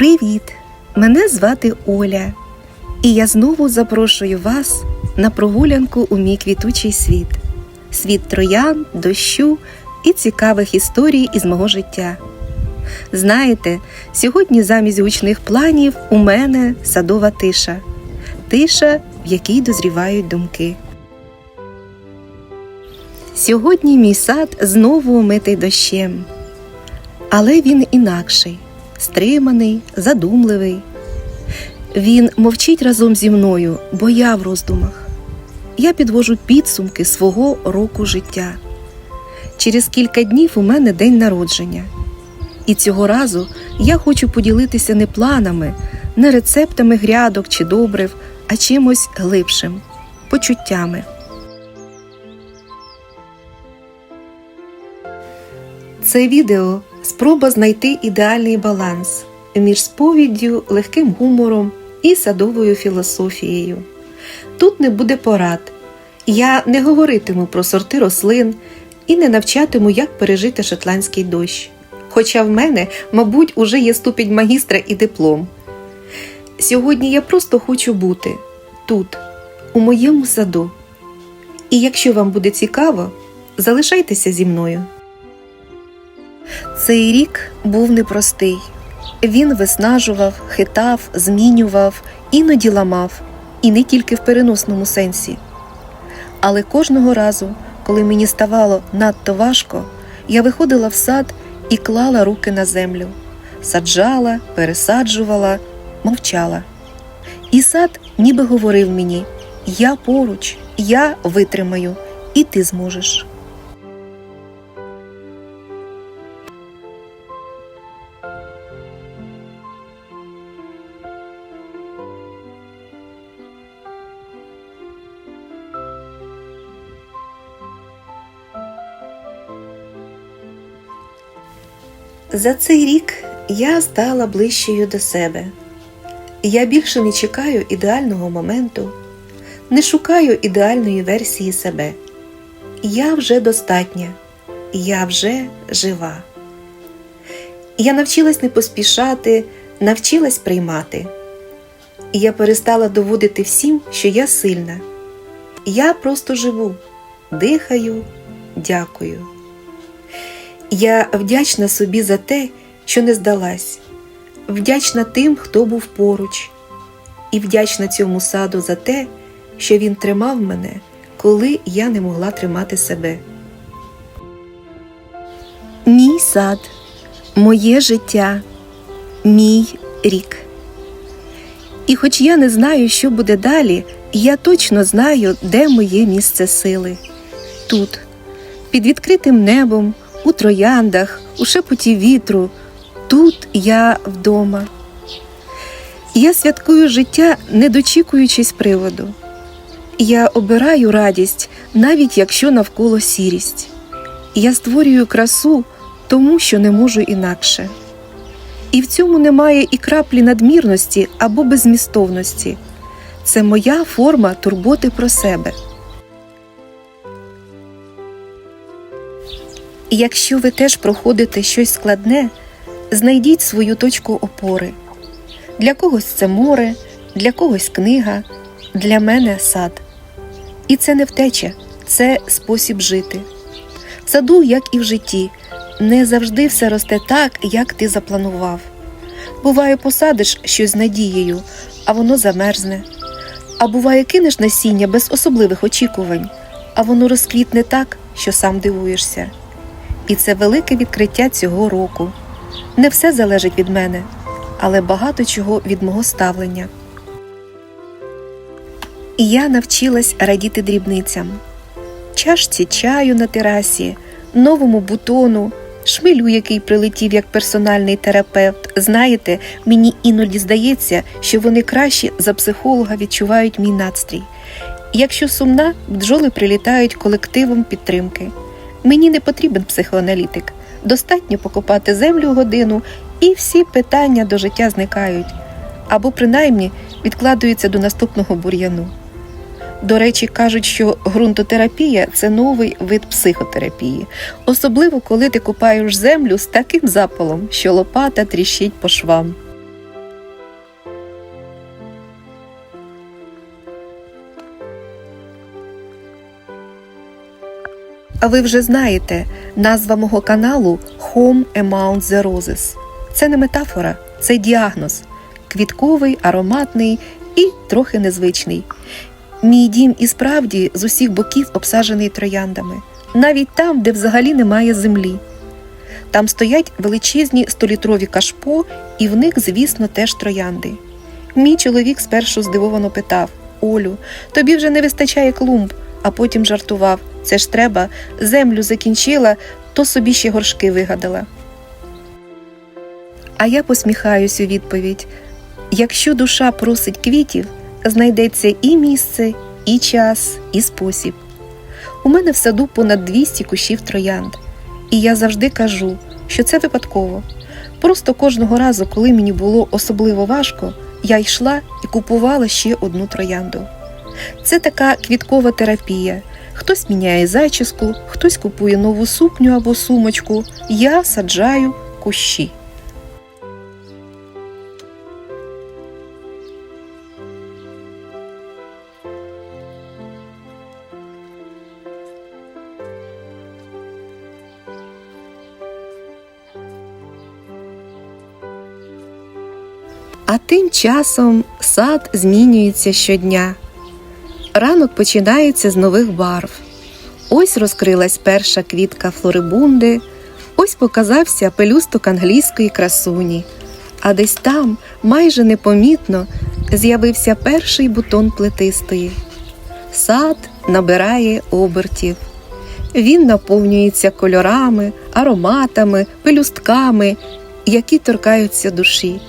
Привіт! Мене звати Оля, і я знову запрошую вас на прогулянку у мій квітучий світ, світ троян, дощу і цікавих історій із мого життя. Знаєте, сьогодні замість гучних планів у мене садова тиша, тиша, в якій дозрівають думки. Сьогодні мій сад знову умитий дощем, але він інакший, стриманий, задумливий. Він мовчить разом зі мною, бо я в роздумах. Я підвожу підсумки свого року життя. Через кілька днів у мене день народження. І цього разу я хочу поділитися не планами, не рецептами грядок чи добрив, а чимось глибшим почуттями. Це відео спроба знайти ідеальний баланс між сповіддю, легким гумором і садовою філософією. Тут не буде порад. Я не говоритиму про сорти рослин і не навчатиму, як пережити шотландський дощ. Хоча в мене, мабуть, уже є ступінь магістра і диплом. Сьогодні я просто хочу бути тут, у моєму саду. І якщо вам буде цікаво, залишайтеся зі мною. Цей рік був непростий. Він виснажував, хитав, змінював, іноді ламав, і не тільки в переносному сенсі. Але кожного разу, коли мені ставало надто важко, я виходила в сад і клала руки на землю, саджала, пересаджувала, мовчала. І сад ніби говорив мені: Я поруч, я витримаю, і ти зможеш. За цей рік я стала ближчою до себе. Я більше не чекаю ідеального моменту, не шукаю ідеальної версії себе. Я вже достатня, я вже жива. Я навчилась не поспішати, навчилась приймати. Я перестала доводити всім, що я сильна. Я просто живу, дихаю, дякую. Я вдячна собі за те, що не здалась, вдячна тим, хто був поруч, і вдячна цьому саду за те, що він тримав мене, коли я не могла тримати себе. Мій сад, моє життя, мій рік. І хоч я не знаю, що буде далі, я точно знаю, де моє місце сили. Тут, під відкритим небом, у трояндах, у шепоті вітру. Тут я вдома. Я святкую життя, не дочікуючись приводу. Я обираю радість, навіть якщо навколо сірість. Я створюю красу, тому що не можу інакше. І в цьому немає і краплі надмірності або безмістовності. Це моя форма турботи про себе. Якщо ви теж проходите щось складне, знайдіть свою точку опори. Для когось це море, для когось книга, для мене сад. І це не втеча, це спосіб жити. В саду, як і в житті, не завжди все росте так, як ти запланував. Буває, посадиш щось з надією, а воно замерзне. А буває, кинеш насіння без особливих очікувань, а воно розквітне так, що сам дивуєшся. І це велике відкриття цього року. Не все залежить від мене, але багато чого від мого ставлення. І я навчилась радіти дрібницям, чашці чаю на терасі, новому бутону, шмелю, який прилетів як персональний терапевт. Знаєте, мені іноді здається, що вони краще за психолога відчувають мій надстрій. Якщо сумна, бджоли прилітають колективом підтримки. Мені не потрібен психоаналітик. Достатньо покопати землю годину, і всі питання до життя зникають або принаймні відкладаються до наступного бур'яну. До речі, кажуть, що ґрунтотерапія це новий вид психотерапії, особливо коли ти купаєш землю з таким запалом, що лопата тріщить по швам. А ви вже знаєте, назва мого каналу Home Amount the Roses. Це не метафора, це діагноз. Квітковий, ароматний і трохи незвичний. Мій дім і справді з усіх боків обсаджений трояндами, навіть там, де взагалі немає землі. Там стоять величезні столітрові кашпо, і в них, звісно, теж троянди. Мій чоловік спершу здивовано питав Олю, тобі вже не вистачає клумб, а потім жартував це ж треба, землю закінчила, то собі ще горшки вигадала. А я посміхаюсь у відповідь якщо душа просить квітів, знайдеться і місце, і час, і спосіб. У мене в саду понад 200 кущів троянд, і я завжди кажу, що це випадково. Просто кожного разу, коли мені було особливо важко, я йшла і купувала ще одну троянду. Це така квіткова терапія. Хтось міняє зачіску, хтось купує нову сукню або сумочку. Я саджаю кущі. А тим часом сад змінюється щодня. Ранок починається з нових барв. Ось розкрилась перша квітка флорибунди, ось показався пелюсток англійської красуні, а десь там, майже непомітно, з'явився перший бутон плетистої. Сад набирає обертів. Він наповнюється кольорами, ароматами, пелюстками, які торкаються душі.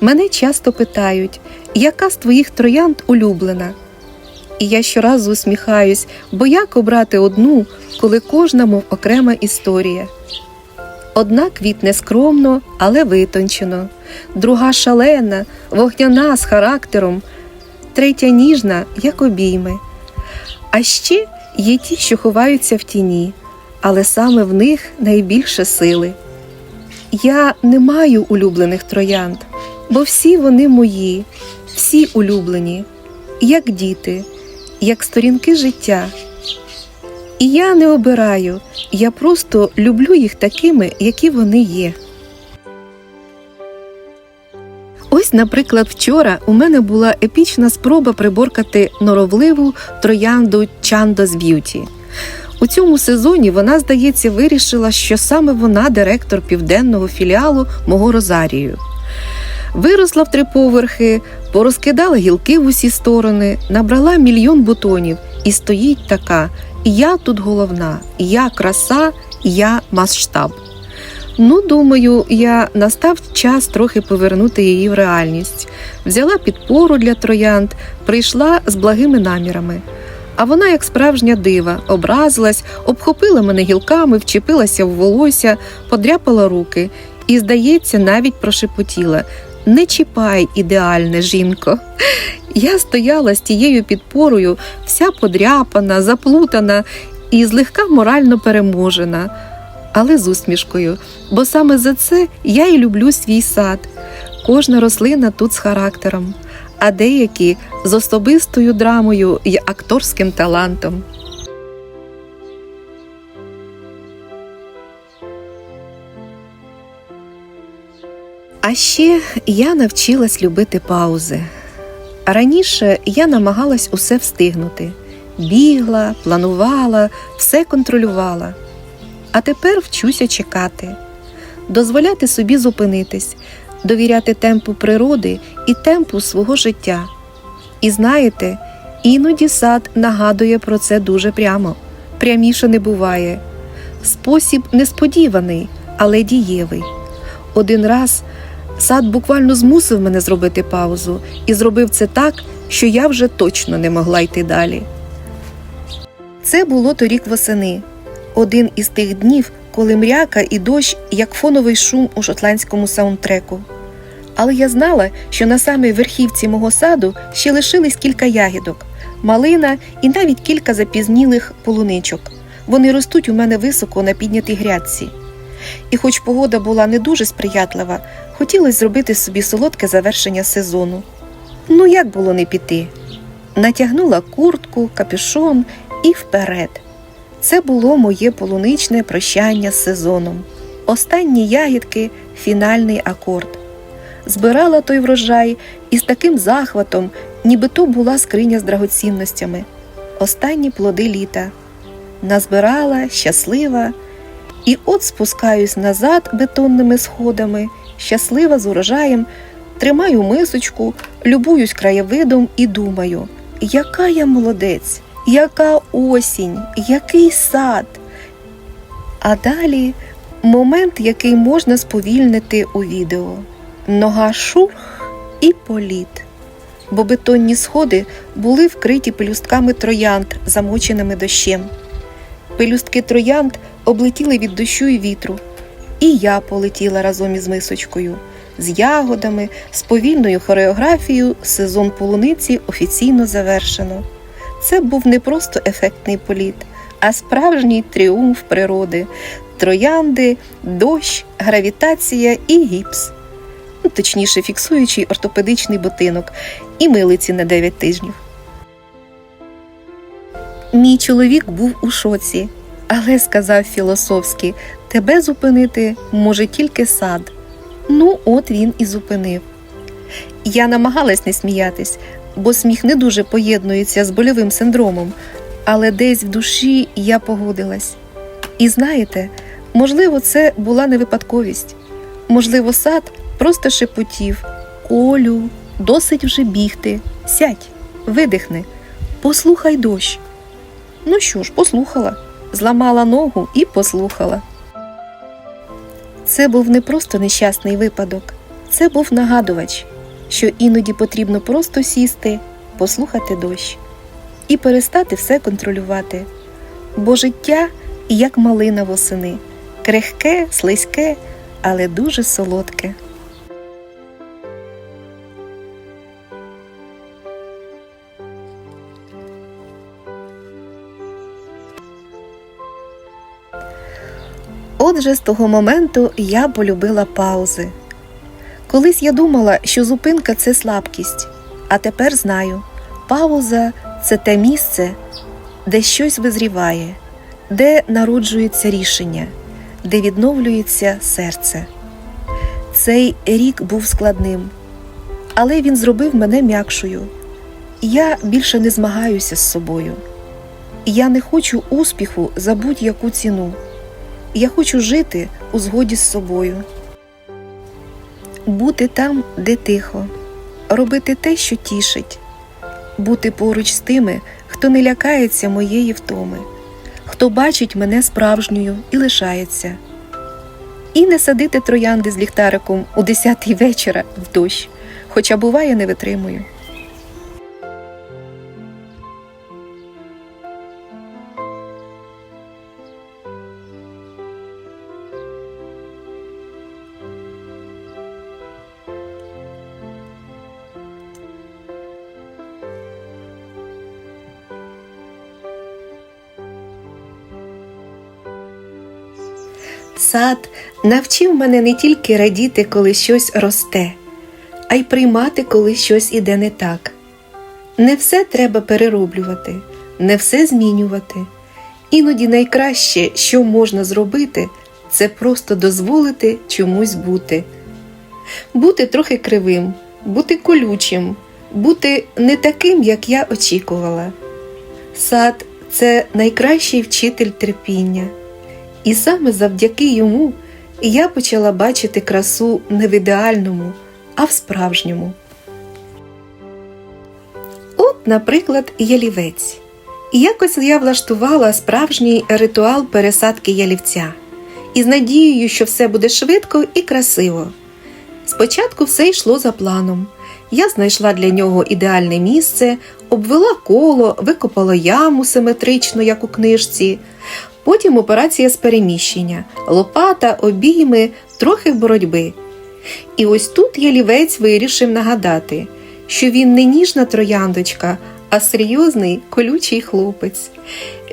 Мене часто питають, яка з твоїх троянд улюблена? І я щоразу усміхаюсь, бо як обрати одну, коли кожна мов окрема історія. Одна квітне скромно, але витончено, друга шалена, вогняна з характером, третя ніжна, як обійми. А ще є ті, що ховаються в тіні, але саме в них найбільше сили. Я не маю улюблених троянд, бо всі вони мої, всі улюблені, як діти, як сторінки життя. І я не обираю, я просто люблю їх такими, які вони є. Ось, наприклад, вчора у мене була епічна спроба приборкати норовливу троянду Чандос Б'юті. У цьому сезоні вона, здається, вирішила, що саме вона директор південного філіалу мого Розарію. Виросла в три поверхи, порозкидала гілки в усі сторони, набрала мільйон бутонів і стоїть така: я тут головна, я краса, я масштаб. Ну, думаю, я настав час трохи повернути її в реальність. Взяла підпору для троянд, прийшла з благими намірами. А вона, як справжня дива, образилась, обхопила мене гілками, вчепилася в волосся, подряпала руки і, здається, навіть прошепотіла не чіпай, ідеальне жінко. Я стояла з тією підпорою, вся подряпана, заплутана і злегка морально переможена, але з усмішкою, бо саме за це я і люблю свій сад. Кожна рослина тут з характером, а деякі з особистою драмою і акторським талантом. А ще я навчилась любити паузи. Раніше я намагалась усе встигнути, бігла, планувала, все контролювала. А тепер вчуся чекати, дозволяти собі зупинитись, довіряти темпу природи і темпу свого життя. І знаєте, іноді сад нагадує про це дуже прямо, пряміше не буває. Спосіб несподіваний, але дієвий. Один раз сад буквально змусив мене зробити паузу і зробив це так, що я вже точно не могла йти далі. Це було торік восени, один із тих днів, коли мряка і дощ як фоновий шум у шотландському саундтреку. Але я знала, що на самій верхівці мого саду ще лишились кілька ягідок, малина і навіть кілька запізнілих полуничок. Вони ростуть у мене високо на піднятій грядці. І, хоч погода була не дуже сприятлива, хотілося зробити собі солодке завершення сезону. Ну, як було не піти? Натягнула куртку, капюшон і вперед. Це було моє полуничне прощання з сезоном. Останні ягідки, фінальний акорд. Збирала той врожай із таким захватом, ніби то була скриня з драгоцінностями. Останні плоди літа. Назбирала, щаслива, і от спускаюсь назад бетонними сходами, щаслива з урожаєм, тримаю мисочку, любуюсь краєвидом і думаю, яка я молодець, яка осінь, який сад. А далі момент, який можна сповільнити у відео. Нога шурх і політ. Бо бетонні сходи були вкриті пелюстками троянд, замоченими дощем. Пелюстки троянд облетіли від дощу і вітру, і я полетіла разом із мисочкою. З ягодами, з повільною хореографією сезон полуниці офіційно завершено. Це був не просто ефектний політ, а справжній тріумф природи, троянди, дощ, гравітація і гіпс. Ну, точніше, фіксуючий ортопедичний ботинок і милиці на 9 тижнів. Мій чоловік був у шоці, але сказав філософськи: тебе зупинити може тільки сад. Ну, от він і зупинив. Я намагалась не сміятись, бо сміх не дуже поєднується з больовим синдромом, але десь в душі я погодилась. І знаєте, можливо, це була не випадковість. Можливо, сад просто шепотів Олю, досить вже бігти. Сядь, видихни, послухай дощ. Ну що ж, послухала, зламала ногу і послухала. Це був не просто нещасний випадок, це був нагадувач, що іноді потрібно просто сісти, послухати дощ і перестати все контролювати. Бо життя як малина восени, крихке, слизьке, але дуже солодке. Отже, з того моменту я полюбила паузи. Колись я думала, що зупинка це слабкість, а тепер знаю, пауза це те місце, де щось визріває, де народжується рішення, де відновлюється серце. Цей рік був складним, але він зробив мене м'якшою. Я більше не змагаюся з собою. Я не хочу успіху за будь-яку ціну. Я хочу жити у згоді з собою, бути там, де тихо, робити те, що тішить, бути поруч з тими, хто не лякається моєї втоми, хто бачить мене справжньою і лишається, і не садити троянди з ліхтариком у десятий вечора в дощ, хоча буває не витримую. Сад навчив мене не тільки радіти, коли щось росте, а й приймати, коли щось іде не так. Не все треба перероблювати, не все змінювати. Іноді найкраще, що можна зробити, це просто дозволити чомусь бути. Бути трохи кривим, бути колючим, бути не таким, як я очікувала. Сад це найкращий вчитель терпіння. І саме завдяки йому я почала бачити красу не в ідеальному, а в справжньому. От, наприклад, ялівець. Якось я влаштувала справжній ритуал пересадки ялівця із надією, що все буде швидко і красиво. Спочатку все йшло за планом. Я знайшла для нього ідеальне місце, обвела коло, викопала яму симетрично, як у книжці. Потім операція з переміщення, лопата, обійми, трохи боротьби. І ось тут ялівець вирішив нагадати, що він не ніжна трояндочка, а серйозний колючий хлопець.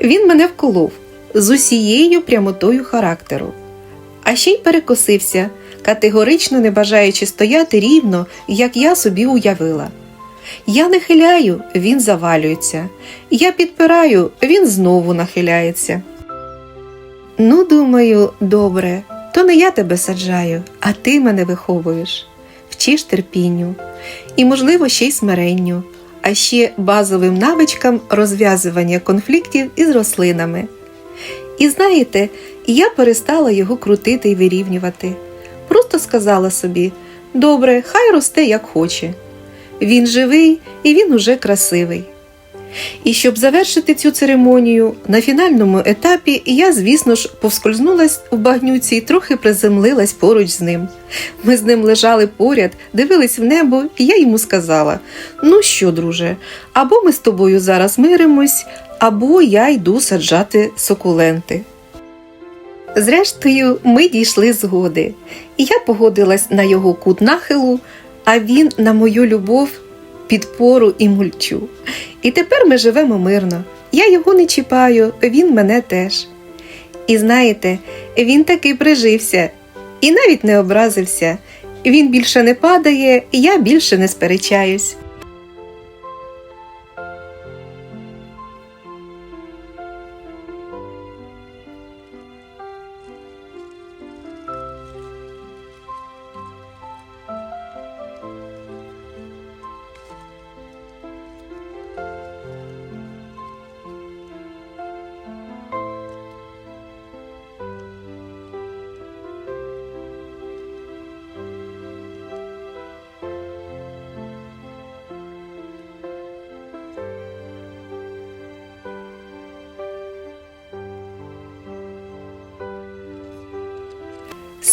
Він мене вколов з усією прямотою характеру. А ще й перекосився, категорично не бажаючи стояти рівно, як я собі уявила. Я нахиляю, він завалюється. Я підпираю, він знову нахиляється. Ну, думаю, добре, то не я тебе саджаю, а ти мене виховуєш, вчиш терпінню і, можливо, ще й смиренню, а ще базовим навичкам розв'язування конфліктів із рослинами. І знаєте, я перестала його крутити і вирівнювати. Просто сказала собі: добре, хай росте як хоче. Він живий і він уже красивий. І щоб завершити цю церемонію, на фінальному етапі я, звісно ж, повскользнулась в багнюці і трохи приземлилась поруч з ним. Ми з ним лежали поряд, дивились в небо, і я йому сказала: Ну що, друже, або ми з тобою зараз миримось, або я йду саджати сокуленти. Зрештою, ми дійшли згоди, і я погодилась на його кут нахилу, а він на мою любов, підпору і мульчу. І тепер ми живемо мирно. Я його не чіпаю, він мене теж. І знаєте, він таки прижився і навіть не образився. Він більше не падає, я більше не сперечаюсь.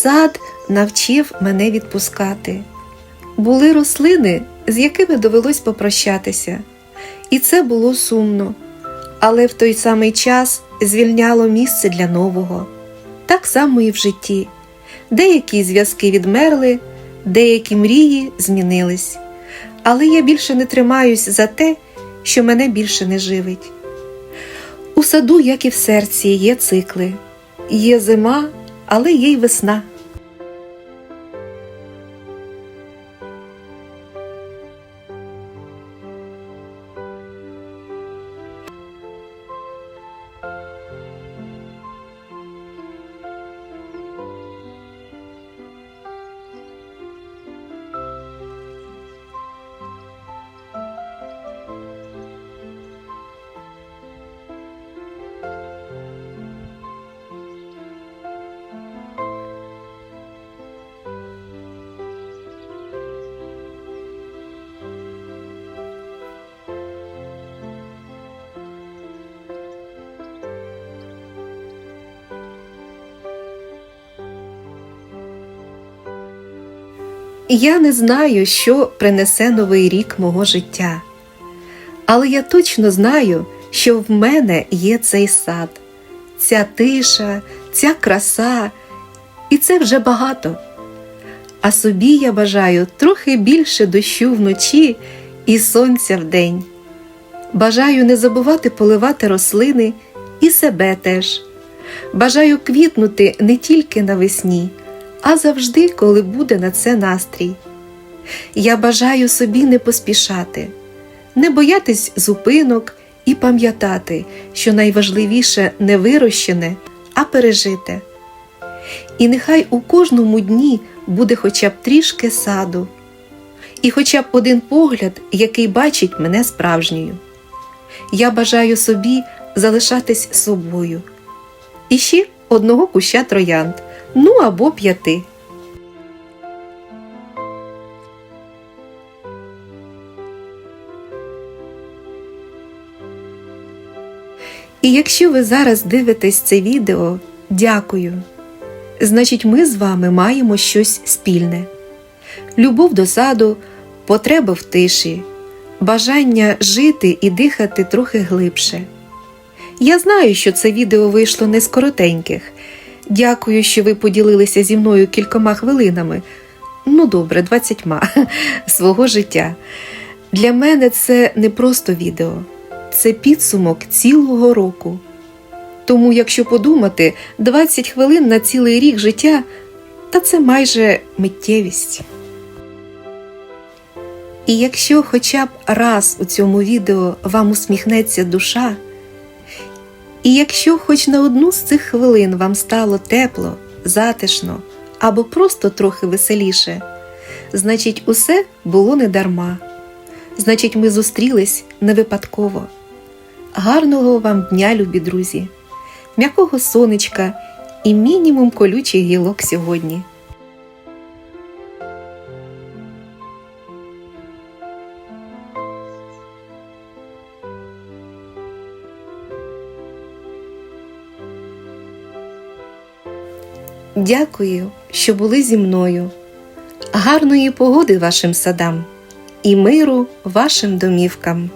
Сад навчив мене відпускати. Були рослини, з якими довелось попрощатися, і це було сумно, але в той самий час звільняло місце для нового. Так само і в житті. Деякі зв'язки відмерли, деякі мрії змінились. Але я більше не тримаюсь за те, що мене більше не живить. У саду, як і в серці, є цикли, є зима, але є й весна. Я не знаю, що принесе новий рік мого життя, але я точно знаю, що в мене є цей сад, ця тиша, ця краса, і це вже багато. А собі я бажаю трохи більше дощу вночі і сонця вдень. Бажаю не забувати поливати рослини і себе теж. Бажаю квітнути не тільки навесні а завжди, коли буде на це настрій. Я бажаю собі не поспішати, не боятись зупинок і пам'ятати, що найважливіше не вирощене, а пережите. І нехай у кожному дні буде хоча б трішки саду, і хоча б один погляд, який бачить мене справжньою. Я бажаю собі залишатись собою. І ще одного куща троянд ну або п'яти. І якщо ви зараз дивитесь це відео, дякую. Значить, ми з вами маємо щось спільне: любов до саду, потреба в тиші, бажання жити і дихати трохи глибше. Я знаю, що це відео вийшло не з коротеньких. Дякую, що ви поділилися зі мною кількома хвилинами. Ну, добре, двадцятьма свого життя. Для мене це не просто відео, це підсумок цілого року. Тому, якщо подумати, 20 хвилин на цілий рік життя, та це майже миттєвість. І якщо хоча б раз у цьому відео вам усміхнеться душа, І якщо хоч на одну з цих хвилин вам стало тепло, затишно або просто трохи веселіше, значить, усе було не дарма. Значить, ми зустрілись не випадково. Гарного вам дня, любі друзі, м'якого сонечка і мінімум колючих гілок сьогодні. Дякую, що були зі мною. Гарної погоди вашим садам і миру вашим домівкам.